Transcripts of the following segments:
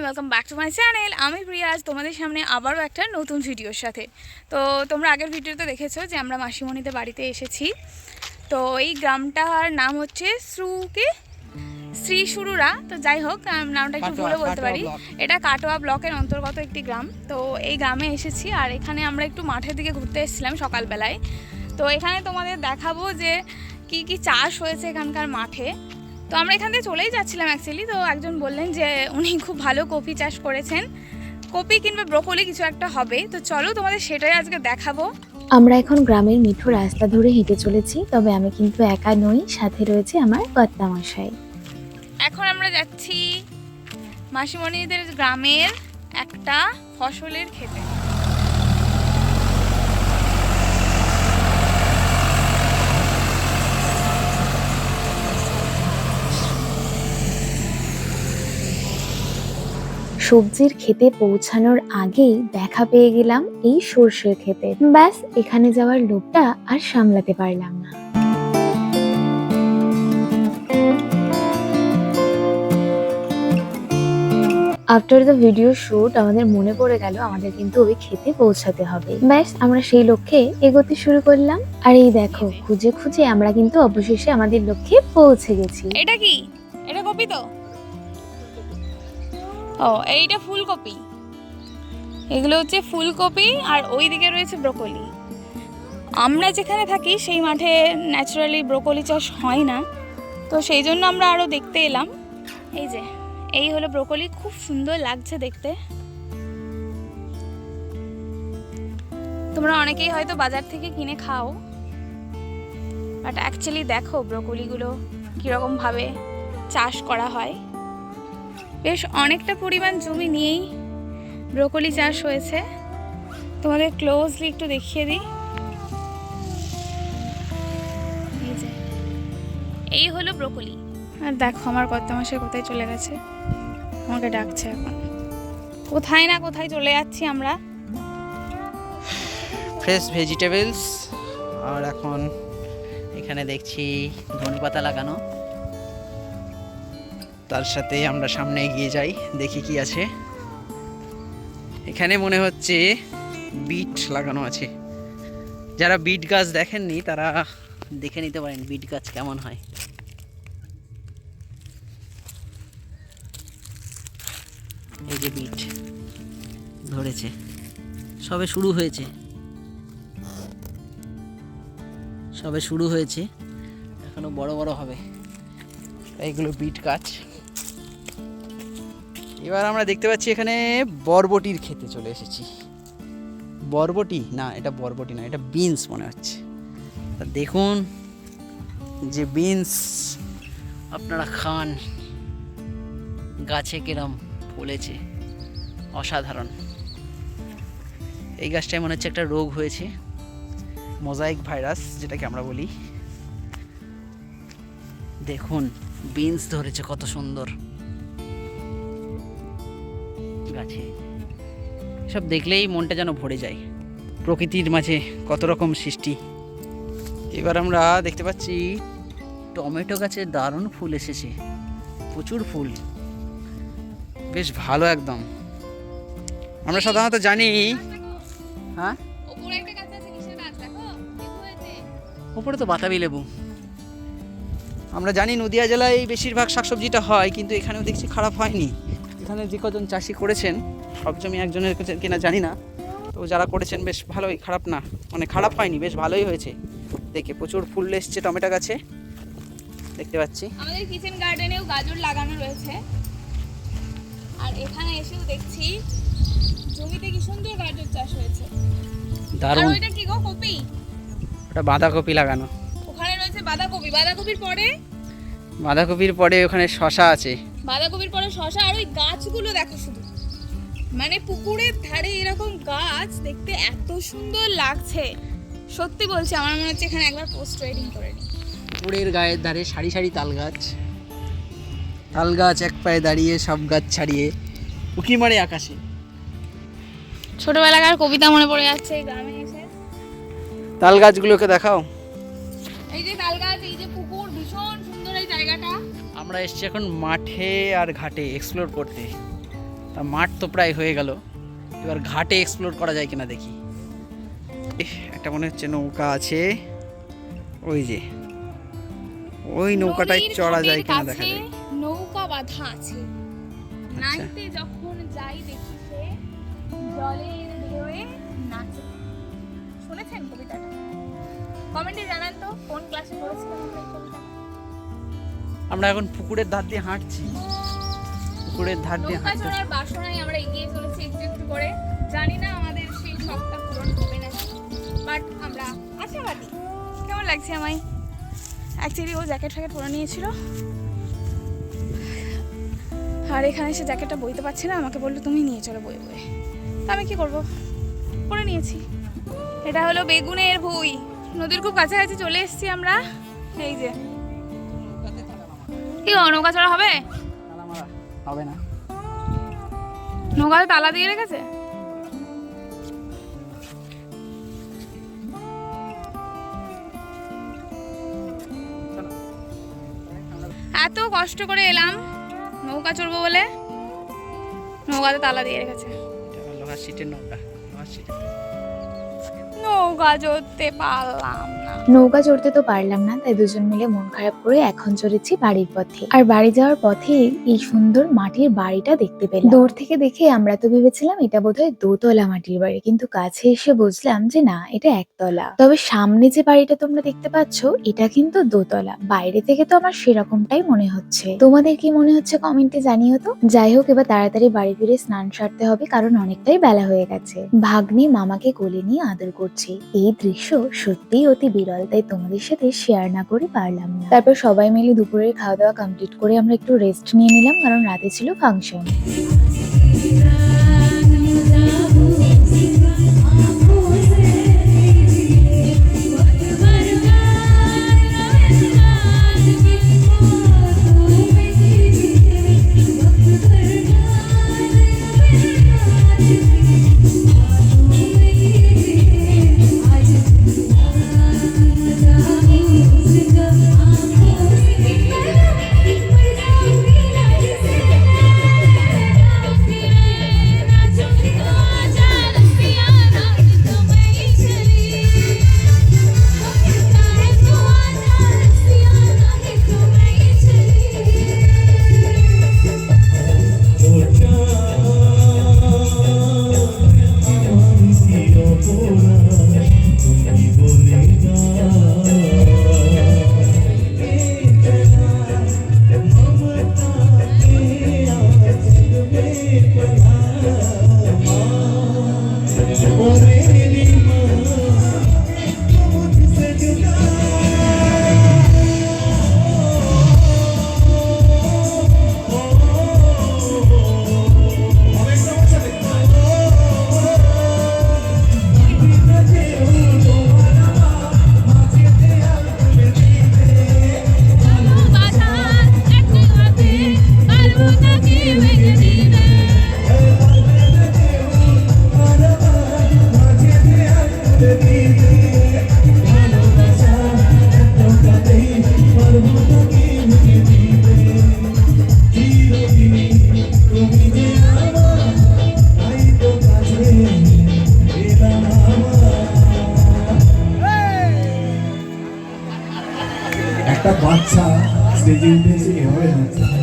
Welcome back to my channel আমি প্রিয়া আজ তোমাদের সামনে আবারও একটা নতুন ভিডিওর সাথে। তো তোমরা আগের ভিডিওতে দেখেছ যে আমরা মাসিমণিতে বাড়িতে এসেছি। তো এই গ্রামটার নাম হচ্ছে শ্রুকে শ্রী শুরুরা তো যাই হোক নামটা একটু ভুলে বলতে পারি। এটা কাটোয়া ব্লকের অন্তর্গত একটি গ্রাম। তো এই গ্রামে এসেছি আর এখানে আমরা একটু মাঠের দিকে ঘুরতে এসেছিলাম সকালবেলায়। তো এখানে তোমাদের দেখাবো যে কি কি চাষ হয়েছে এখানকার মাঠে। তো আমরা এখান থেকে চলেই যাচ্ছিলাম অ্যাকচুয়ালি তো একজন বললেন যে উনি খুব ভালো কপি চাষ করেছেন। কপি কিংবা ব্রোকলি কিছু একটা হবে। তো চলো তোমাদের সেটাই আজকে দেখাবো। আমরা এখন গ্রামের মিঠু রাস্তা ধরে হেঁটে চলেছি তবে আমি কিন্তু একা নই সাথে রয়েছে আমার কর্তামশাই। এখন আমরা যাচ্ছি মাসিমণিদের গ্রামের একটা ফসলের খেতে সবজির খেতে পৌঁছানোর আগেই দেখা পেয়ে গেলাম এই সর্ষের খেতে ব্যাস, এখানে যাওয়ার লোভটা আর সামলাতে পারলাম না। আফটার দ্য ভিডিও শুট আমাদের মনে পড়ে গেল আমাদের কিন্তু ওই খেতে পৌঁছাতে হবে। ব্যাস, আমরা সেই লক্ষ্যে এগোতে শুরু করলাম। আর এই দেখো, খুঁজে খুঁজে আমরা কিন্তু অবশেষে আমাদের লক্ষ্যে পৌঁছে গেছি। এটা কি? এটা কপি তো? ও, এইটা ফুলকপি। এগুলো হচ্ছে ফুলকপি আর ওই দিকে রয়েছে ব্রোকলি। আমরা যেখানে থাকি, সেই মাঠে ন্যাচারালি ব্রোকলি চাষ হয় না। তো সেই জন্য আমরা আরও দেখতে এলাম। এই যে, এই হলো ব্রোকলি, খুব সুন্দর লাগছে দেখতে। তোমরা অনেকেই হয়তো বাজার থেকে কিনে খাও। বাট অ্যাকচুয়ালি দেখো ব্রোকলিগুলো কীরকমভাবে চাষ করা হয়। বেশ অনেকটা পরিমাণ জমি নিয়েই ব্রোকলি চাষ হয়েছে। তোমাদের ক্লোজলি একটু দেখিয়ে দিই। এই যে। এই হলো ব্রোকলি। আর দেখো আমার কত মাসে কোথায় চলে গেছে। আমাকে ডাকছে এখন। কোথায় না কোথায় চলে যাচ্ছি আমরা? ফ্রেশ ভেজিটেবলস আর এখন এখানে দেখছি ধনে পাতা লাগানো। তার সাথে আমরা সামনে এগিয়ে যাই, দেখি কি আছে। এখানে মনে হচ্ছে বিট লাগানো আছে। যারা বিট গাছ দেখেননি, তারা দেখে নিতে পারেন বিট গাছ কেমন হয়। এই যে বিট ধরেছে। সবে শুরু হয়েছে। সবে শুরু হয়েছে। এখনও বড় বড় হবে। এইগুলো বিট গাছ। এবার আমরা দেখতে পাচ্ছি এখানে বরবটির খেতে চলে এসেছি। বরবটি? না, এটা বরবটি না, এটা বিনস মনে হচ্ছে। দেখুন যে বিনস, আপনারা খান, গাছে কিরম ফলেছে, অসাধারণ। এই গাছটায় মনে হচ্ছে একটা রোগ হয়েছে, মোজাইক ভাইরাস, যেটাকে আমরা বলি। দেখুন, বিনস ধরেছে কত সুন্দর। গাছে। সব দেখলেই মনটা যেন ভরে যায়। প্রকৃতির মাঝে কত রকম সৃষ্টি। এবার আমরা দেখতে পাচ্ছি টমেটো গাছে দারুণ ফুল এসেছে। প্রচুর ফুল। বেশ ভালো একদম। আমরা সাধারণত জানি হ্যাঁ? ওপরে তো বাতাবি লেবু। আমরা জানি নদিয়া জেলায় বেশিরভাগ শাকসবজিটা হয় কিন্তু এখানেও দেখছি খারাপ হয়নি। এখানে যে কজন চাষি করেছেন সব জমি একজনের কাছে কিনা জানি না। তো যারা করেছেন বেশ ভালোই খারাপ না। মানে খারাপ হয়নি বেশ ভালোই হয়েছে। দেখে প্রচুর ফুল এসছে টমেটো গাছে। দেখতে পাচ্ছি। আমাদের কিচেন গার্ডেনেও গাজর লাগানো রয়েছে। আর এখানে এসেও দেখছি জমিতে কি সুন্দর গাজর চাষ হয়েছে। আর দারুণ ওইটা কি গো কপি? ওটা বাঁধাকপি লাগানো। ওখানে রয়েছে বাঁধাকপি। বাঁধাকপির পরে? বাঁধাকপির পরে ওখানে শশা আছে। বাঁধাকপির পরে শশা আর ওই গাছগুলো দেখো শুধু। মানে পুকুরের ধারে এরকম গাছ দেখতে এত সুন্দর লাগছে। সত্যি বলছি আমার মনে হচ্ছে এখানে একবার পোস্ট ওয়েডিং করে নিই। পুকুরের গায়ের ধারে সারি সারি তাল গাছ। তাল গাছ এক পায়ে দাঁড়িয়ে সব গাছ ছাড়িয়ে। উকি মারে আকাশে। ছোটবেলাকার কবিতা মনে পড়ে যাচ্ছে এই গ্রামে এসে। তাল গাছগুলোকে দেখাও। এই যে তাল গাছ এই যে পুকুর ভীষণ সুন্দর এই জায়গাটা? আমরা এসেছি এখন মাঠে আর ঘাটে এক্সপ্লোর করতে। তা মাঠ তো প্রায় হয়ে গেল। এবার ঘাটে এক্সপ্লোর করা যায় কিনা দেখি। একটা মনে হচ্ছে নৌকা আছে। ওই যে। ওই নৌকাটায় চড়া যায় কিনা দেখা যায়। নৌকা বাঁধা আছে। আচ্ছা। নাইতে যখন যাই দেখি সে জলের ঢেউয়ে নাচে। শুনেছেন কবিতাটা? কমেন্টে জানান তো কোন ক্লাসে পড়েছিলেন আমরা এই কবিতা আমরা এখন পুকুরের ধার দিয়ে হাঁটছি। পুকুরের ধার দিয়ে বাসনায় আমরা এগিয়ে চলেছি একটু একটু করে। জানি না আমাদের সেই শখটা পূরণ হবে না। বাট আমরা আশাবাদী। কেমন লাগছে আমায়? অ্যাকচুয়ালি ও জ্যাকেট ফ্যাকেট পরে নিয়েছিল। আর এখানে সে জ্যাকেটটা বইতে পারছে না। আমাকে বলল তুমি নিয়ে চলো বই বই তা আমি কি করব? পরে নিয়েছি। এটা হলো বেগুনের ভুই। নদীর খুব কাছাকাছি চলে এসেছি আমরা। এই যে কি গো, নৌকা চড়া হবে? হবে না। নৌকাতে তালা দিয়ে রেখেছে? এত কষ্ট করে এলাম নৌকা চড়বো বলে। নৌকাতে তালা দিয়ে রেখেছে। লোহার সিটের নৌকা লোহার সিটের নৌকা চড়তে পারলাম নৌকা চড়তে তো পারলাম না, তাই দুজন মিলে মন খারাপ করে এখন চড়েছি বাড়ির পথে। আর বাড়ি যাওয়ার পথে এই সুন্দর মাটির বাড়িটা দেখতে পেলাম। দূর থেকে দেখে আমরা তো ভেবেছিলাম এটা বোধহয় দোতলা মাটির বাড়ি, কিন্তু কাছে এসে বুঝলাম যে না, এটা একতলা। তবে সামনে যে বাড়িটা তোমরা দেখতে পাচ্ছ, এটা কিন্তু দোতলা। বাইরে থেকে তো আমার সেরকমটাই মনে হচ্ছে। তোমাদের কি মনে হচ্ছে কমেন্টে জানিও তো। যাই হোক, এবার তাড়াতাড়ি বাড়ি ফিরে স্নান সারতে হবে, কারণ অনেকটাই বেলা হয়ে গেছে। ভাগ্নি মামাকে কোলে নিয়ে আদর করছে। এই দৃশ্য সত্যিই অতি বিরল। তাই তোমাদের সাথে শেয়ার না করে পারলাম না। তারপর সবাই মিলে দুপুরের খাওয়া দাওয়া কমপ্লিট করে আমরা একটু রেস্ট নিয়ে নিলাম, কারণ রাতে ছিল ফাংশন একটা বাচ্চা স্টেজে উঠে এসে এভাবে নাচছে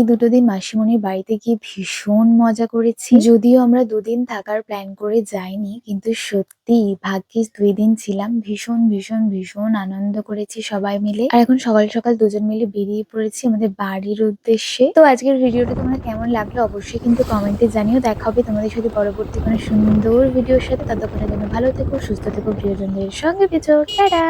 এই দুটো দিন মাসিমণির বাড়িতে গিয়ে ভীষণ মজা করেছি। যদিও আমরা দুদিন থাকার প্ল্যান করে যাইনি, কিন্তু সত্যি ভাগ্যিস দুই দিন ছিলাম, ভীষণ ভীষণ ভীষণ আনন্দ করেছি সবাই মিলে। আর এখন সকাল সকাল দুজন মিলে বেরিয়ে পড়েছি আমাদের বাড়ির উদ্দেশ্যে। তো আজকের ভিডিওটা তোমার কেমন লাগল অবশ্যই কিন্তু কমেন্টে জানিও। দেখা হবে তোমাদের সাথে পরবর্তী কোনো সুন্দর ভিডিওর সাথে। ততক্ষণের জন্য ভালো থেকো, সুস্থ থেকো, প্রিয়জনদের সঙ্গে পেছো টাটা!